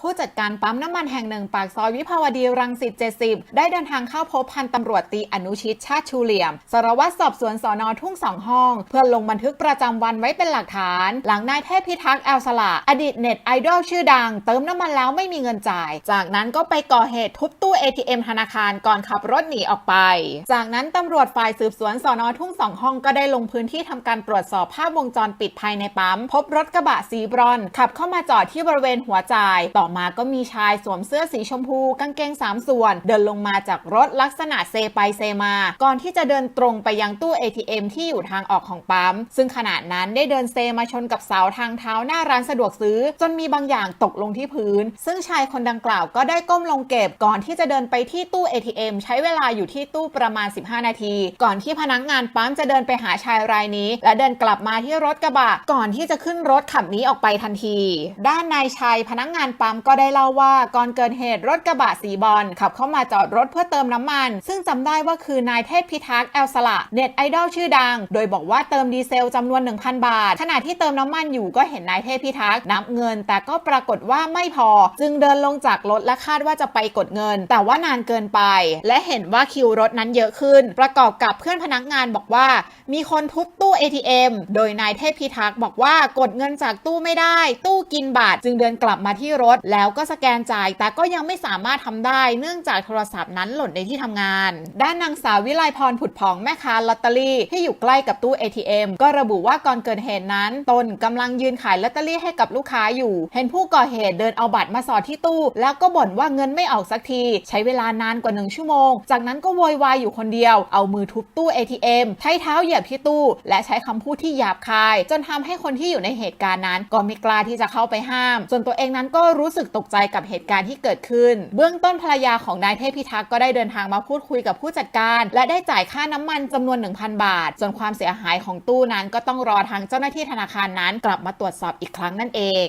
ผู้จัดการปั๊มน้ำมันแห่งหนึ่งปากซอยวิภาวดีรังสิต 70 ได้เดินทางเข้าพบพันตำรวจตีอนุชิตชาติชูเหลี่ยม สารวัตรสอบสวนสอนอทุ่งสองห้อง เพื่อลงบันทึกประจำวันไว้เป็นหลักฐาน หลังนายเทพพิทักษ์แอลสละอดีตเน็ตไอดอลชื่อดัง เติมน้ำมันแล้วไม่มีเงินจ่าย จากนั้นก็ไปก่อเหตุทุบตู้ ATM ธนาคารก่อนขับรถหนีออกไป จากนั้นตำรวจฝ่ายสืบสวนสอนอทุ่งสองห้องก็ได้ลงพื้นที่ทำการตรวจสอบภาพวงจรปิดภายในปั๊ม พบรถกระบะสีบรอน ขับเข้ามาจอดที่บริเวณหัวจ่ายต่อมาก็มีชายสวมเสื้อสีชมพู กางเกงสามส่วน เดินลงมาจากรถลักษณะเซไปเซมา ก่อนที่จะเดินตรงไปยังตู้ ATM ที่อยู่ทางออกของปั๊ม ซึ่งขณะนั้นได้เดินเซมาชนกับเสาทางเท้าหน้าร้านสะดวกซื้อ จนมีบางอย่างตกลงที่พื้น ซึ่งชายคนดังกล่าวก็ได้ก้มลงเก็บ ก่อนที่จะเดินไปที่ตู้ ATM ใช้เวลาอยู่ที่ตู้ประมาณ 15 นาที ก่อนที่พนักงานปั๊มจะเดินไปหาชายรายนี้ และเดินกลับมาที่รถกระบะก่อนที่จะขึ้นรถขับหนี้ออกไปทันที ด้านนายชัยพนักงานปั๊มก็ได้เล่าว่าก่อนเกิดเหตุรถกระบะสีบอลขับเข้ามาจอดรถเพื่อเติมน้ำมัน ซึ่งจำได้ว่าคือนายเทพพิทักษ์แอลสละเน็ตไอดอลชื่อดัง โดยบอกว่าเติมดีเซลจำนวน 1,000 บาท ขณะที่เติมน้ำมันอยู่ก็เห็นนายเทพพิทักษ์นับเงิน แต่ก็ปรากฏว่าไม่พอ จึงเดินลงจากรถและคาดว่าจะไปกดเงิน แต่ว่านานเกินไป และเห็นว่าคิวรถนั้นเยอะขึ้น ประกอบกับเพื่อนพนักงานบอกว่า มีคนทุบตู้ ATM โดยนายเทพพิทักษ์บอกว่ากดเงินจากตู้ไม่ได้ ตู้กินบาท จึงเดินกลับมาที่รถแล้วก็สแกนจ่าย แต่ก็ยังไม่สามารถทำได้ เนื่องจากโทรศัพท์นั้นหล่นในที่ทำงาน ด้านนางสาววิไลพรผุดผ่องแม่ค้าลอตเตอรี่ที่อยู่ใกล้กับตู้ ATM ก็ระบุว่าก่อนเกิดเหตุนั้น ตนกำลังยืนขายลอตเตอรี่ให้กับลูกค้าอยู่ เห็นผู้ก่อเหตุเดินเอาบัตรมาสอดที่ตู้ แล้วก็บ่นว่าเงินไม่ออกสักที ใช้เวลานานกว่าหนึ่งชั่วโมง จากนั้นก็โวยวายอยู่คนเดียว เอามือทุบตู้ ATM ใช้เท้าเหยียบที่ตู้ และใช้คำพูดที่หยาบคาย จนทำให้คนที่อยู่ในเหตุการณ์นั้น ก็ไม่กล้าที่จะเข้าไปห้าม ส่วนตัวเองนั้นก็รู้สึกตกใจกับเหตุการณ์ที่เกิดขึ้น เบื้องต้นภรรยาของนายเทพพิทักษ์ก็ได้เดินทางมาพูดคุยกับผู้จัดการ และได้จ่ายค่าน้ำมันจำนวน 1,000 บาท ส่วนความเสียหายของตู้นั้นก็ต้องรอทางเจ้าหน้าที่ธนาคารนั้น กลับมาตรวจสอบอีกครั้งนั่นเอง